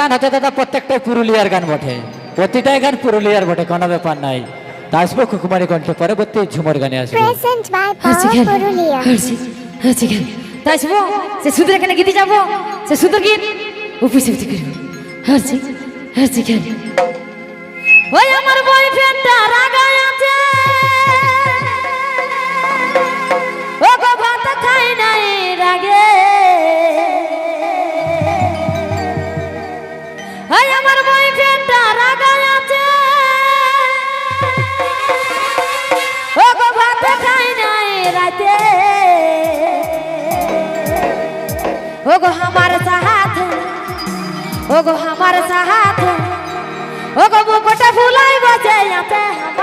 গান হচ্ছে দাদা প্রত্যেকটাই পুরুলিয়ার গান বটে। প্রতিটাই গান পুরুলিয়ার বটে কোনো ব্যাপার নাই। আসব কুকুমারী কণ্ঠে পরবর্তী ঝুমর গানে আসব। তাই আসব সে সুদের এখানে গীতি যাব? সে সুদের গীত? উপস্থিতি করব। হাসি হাসি খেলে ওই আমার বয়ফ্রেন্ডটা রাগা ओगो हमार साथ ओगो हमार साथ ओगो मुकुट फुलाई बजे यहाँ पे हम